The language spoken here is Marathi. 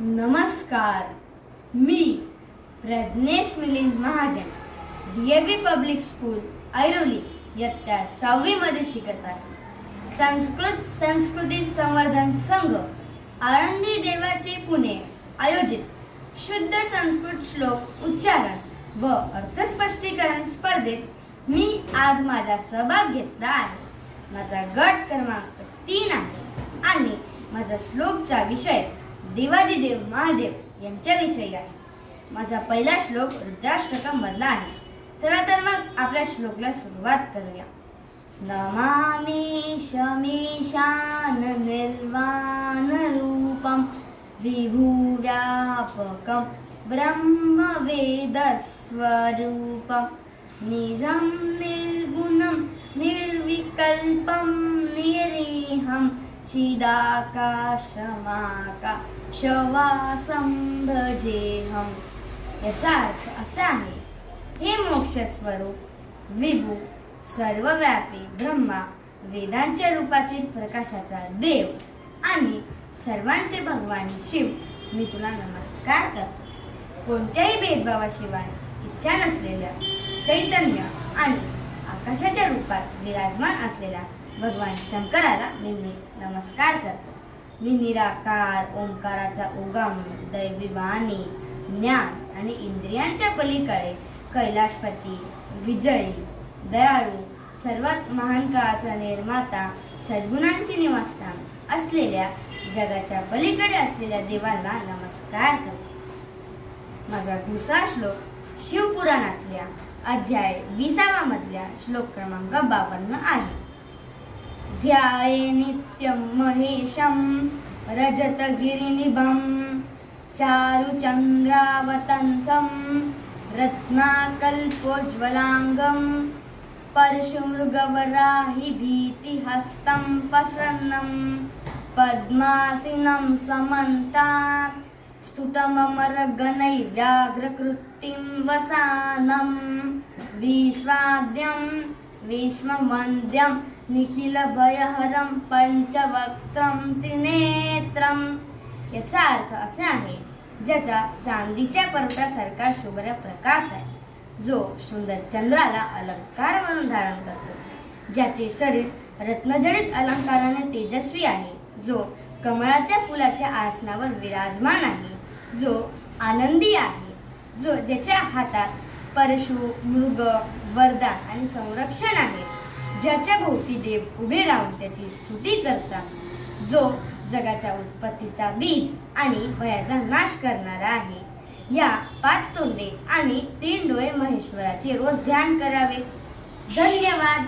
नमस्कार. मी Pradnyesh Milind Mahajan DAV public school Airoli इयत्ता सहावीमध्ये शिकत आहे. संस्कृत संस्कृती संवर्धन संघ आळंदी देवाचे पुणे आयोजित शुद्ध संस्कृत श्लोक उच्चारण व अर्थस्पष्टीकरण स्पर्धेत मी आज माझा सहभाग घेतला आहे. माझा गट क्रमांक तीन आहे आणि माझा श्लोकचा विषय देवादिदेव महादेव यांच्याविषयी आहे. माझा पहिला श्लोक रुद्राष्टकामधला आहे. चला तर मग आपल्या श्लोकला सुरुवात करूया. नमामि शमीशान निर्वाण रूपम विभुव्यापकं ब्रह्मवेदस्वरूपं निजं निर्गुणं निर्विकल्पं निरीहं चिदाकाशमाकाशवासं भजेहं. याचा अर्थ असा आहे हे मोक्ष स्वरूप विभू सर्वव्यापी ब्रह्मा वेदांच्या रूपातील प्रकाशाचा देव आणि सर्वांचे भगवान शिव मी तुला नमस्कार करतो. कोणत्याही भेदभावाशिवाय इच्छा नसलेल्या चैतन्य आणि आकाशाच्या रूपात विराजमान असलेल्या भगवान शंकराला मी नि- नमस्कार करतो. मी निराकार ओंकाराचा उगम दैविवाणी ज्ञान आणि इंद्रियांच्या पलीकडे कैलाशपती विजयी दयाळू सर्वात महान काळाचा निर्माता सद्गुणांचे निवासस्थान असलेल्या जगाच्या पलीकडे असलेल्या देवाला नमस्कार करतो. माझा दुसरा श्लोक शिवपुराणातल्या अध्याय विसावा मधल्या श्लोक क्रमांक बावन्न आहे. ध्याये नित्यं महेशं रजतगिरिनिभं चारुचन्द्रावतंसं रत्नाकल्पोज्ज्वलाङ्गं परशुमृगवराहिभीतिहस्तं प्रसन्नं पद्मासिनं समन्ता स्तुतममरगणैव्याघ्रकृत्तिं वसानम् विश्वाद्यं विश्ववन्द्यं निखिलभयहरं पञ्चवक्त्रं त्रिनेत्रं। याचा अर्थ असा आहे ज्याचा चांदीच्या पर्वतासारखा शुभ्र प्रकाश आहे जो सुंदर चंद्राला अलंकार म्हणून धारण करतो. ज्याचे शरीर रत्नजडित अलंकाराने तेजस्वी आहे जो कमळाच्या फुलाच्या आसनावर विराजमान आहे जो आनंदी आहे जो ज्याच्या हातात परशु मृग वरदान आणि संरक्षण आहे. ज्याच्या भोवती देव उभे राहून त्याची स्तुती करतात. जो जगाच्या उत्पत्तीचा बीज आणि भयाचा नाश करणारा आहे. या पाच तोंडे आणि तीन डोळे महेश्वराचे रोज ध्यान करावे. धन्यवाद.